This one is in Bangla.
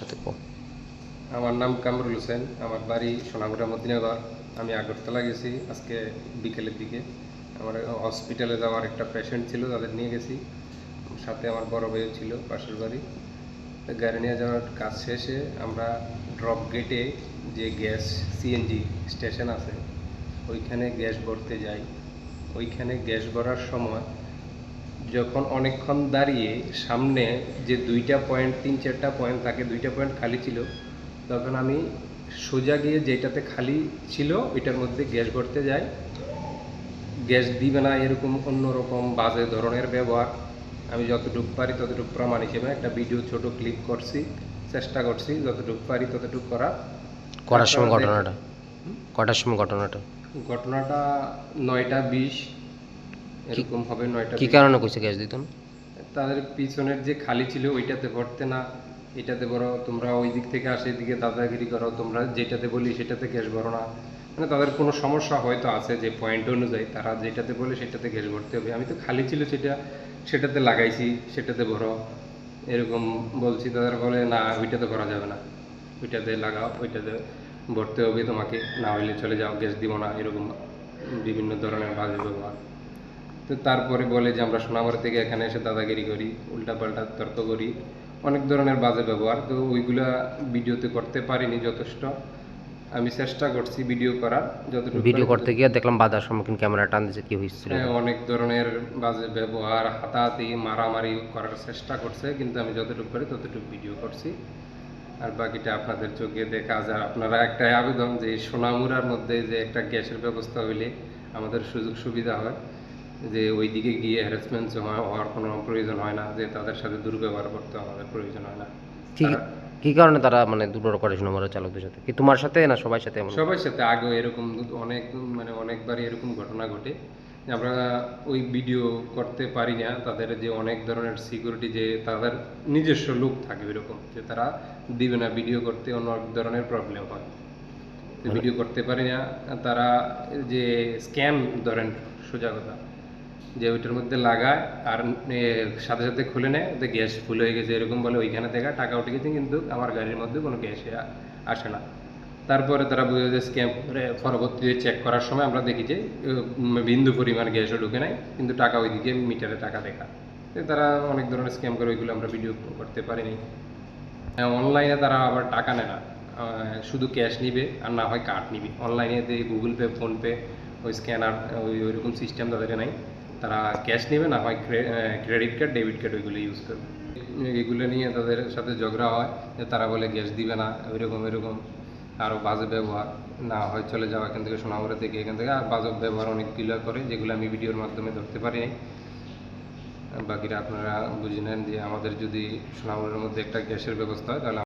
সাথে আমার নাম কামরুল হোসেন, আমার বাড়ি সোনামুড়া মদিনাগর আমি আগরতলা গেছি আজকে বিকেলের দিকে। আমার হসপিটালে যাওয়ার একটা পেশেন্ট ছিল, তাদের নিয়ে গেছি। সাথে আমার বড় ভাইও ছিল, পাশের বাড়ি। গাড়ি নিয়ে যাওয়ার কাজ শেষে আমরা ড্রপ গেটে যে গ্যাস সিএনজি স্টেশন আছে, ওইখানে গ্যাস ভরতে যাই। ওইখানে গ্যাস ভরার সময় যখন অনেকক্ষণ দাঁড়িয়ে সামনে যে দুইটা পয়েন্ট তিন চারটা পয়েন্ট থাকে দুইটা পয়েন্ট খালি ছিল তখন আমি সোজা গিয়ে যেটাতে খালি ছিল ওইটার মধ্যে গ্যাস ভরতে যাই। গ্যাস দিবে না এরকম অন্যরকম বাজে ধরনের ব্যবহার। আমি যতটুকু পারি ততটুকু প্রমাণ হিসেবে একটা ভিডিও ছোট ক্লিপ করছি চেষ্টা করছি যতটুকু পারি ততটুকু করা। কটার সময় ঘটনাটা? কটার সময় ঘটনাটা? ঘটনাটা নয়টা বিশ। এরকম হবে নয়টা কি কারণে কইছে গ্যাস দিত না? তাদের পিছনের যে খালি ছিল ওইটাতে ভরতে না এটাতে বড় তোমরা ওই দিক থেকে আসে এদিকে দাদাগিরি করো তোমরা যেটাতে বলি সেটাতে গ্যাস ভরো না। মানে তাদের কোনো সমস্যা হয়তো আছে যে পয়েন্ট অনুযায়ী তারা যেটাতে বলে সেটাতে গ্যাস ভরতে হবে। আমি তো খালি ছিল সেটা সেটাতে লাগাইছি সেটাতে ভরো। এরকম বলছি তাদের বলে না ওইটাতে ভরা যাবে না। ওইটাতে লাগাও ওইটাতে ভরতে হবে তোমাকে। না হইলে চলে যাও গ্যাস দিব না। এরকম বিভিন্ন ধরনের বাজে ব্যবহার। তো তারপরে বলে যে আমরা সোনামার থেকে এখানে এসে দাদাগিরি করি উল্টাপাল্টা তর্ক করি। অনেক ধরনের বাজে ব্যবহার। তো ওইগুলা ভিডিওতে করতে পারিনি যথেষ্ট। আমি চেষ্টা করছি ভিডিও করার যতটুকু ভিডিও করতে গিয়ে দেখলাম বাধার সম্মুখীন ক্যামেরা টান দিয়েছে কি হয়েছিল? হ্যাঁ, অনেক ধরনের বাজে ব্যবহার হাতাহাতি মারামারি করার চেষ্টা করছে কিন্তু আমি যতটুকু পারি ততটুকু ভিডিও করছি। আর বাকিটা আপনাদের চোখে দেখা যায় আপনারা একটা আবেদন যে এই সোনামুড়ার মধ্যে যে একটা গ্যাসের ব্যবস্থা হইলে আমাদের সুযোগ সুবিধা হয়। যে ওইদিকে গিয়ে হ্যারাসমেন্ট হওয়ার কোনো প্রয়োজন হয় না যে তাদের সাথে দুর্ব্যবহার করতে আমাদের প্রয়োজন হয় না। কি কি কারণে তারা মানে দুটো করে নম্বর চালকদের সাথে? কি তোমার সাথে না সবার সাথে সবার সাথে আগেও এরকম অনেক মানে অনেকবারই এরকম ঘটনা ঘটে। যে আমরা ওই ভিডিও করতে পারি না তাদের যে অনেক ধরনের সিকিউরিটি যে তাদের নিজস্ব লোক থাকে এরকম যে তারা দিবে না ভিডিও করতে অনেক ধরনের প্রবলেম হয়। ভিডিও করতে পারি না তারা যে স্ক্যাম ধরেন সোজা কথা যে ওইটার মধ্যে লাগায় আর সাথে সাথে খুলে নেয় যে গ্যাস ফুল হয়ে গেছে, এরকম বলে ওইখানে থেকে টাকা উঠে গেছে, কিন্তু আমার গাড়ির মধ্যে কোনো গ্যাস আসে না। তারপরে তারা বুঝে যে স্ক্যাম করে পরবর্তীতে চেক করার সময় আমরা দেখি যে বিন্দু পরিমাণ গ্যাসও ঢুকে নেয় কিন্তু টাকা ওইদিকে মিটারে টাকা দেখা। তো তারা অনেক ধরনের স্ক্যাম করে ওইগুলো আমরা ভিডিও করতে পারিনি। অনলাইনে তারা আবার টাকা নেয় না। শুধু ক্যাশ নিবে আর না হয় কার্ড নিবে। অনলাইনে গুগল পে ফোনপে ওই স্ক্যানার ওই ওইরকম সিস্টেম তাদের নাই। তারা ক্যাশ নেবে না হয় ক্রেডিট কার্ড ডেবিট কার্ড ওইগুলো ইউজ করবে। এগুলো নিয়ে তাদের সাথে ঝগড়া হয়, যে তারা বলে গ্যাস দিবে না, ওইরকম এরকম আরও বাজে ব্যবহার, না হয় চলে যাওয়া এখান থেকে সোনামুড়া থেকে এখান থেকে। আর বাজে ব্যবহার অনেকগুলো করে, যেগুলো আমি ভিডিওর মাধ্যমে ধরতে পারিনি বাকিটা আপনারা বুঝে নেন যে আমাদের যদি সোনামুড়ার মধ্যে একটা গ্যাসের ব্যবস্থা হয়, তাহলে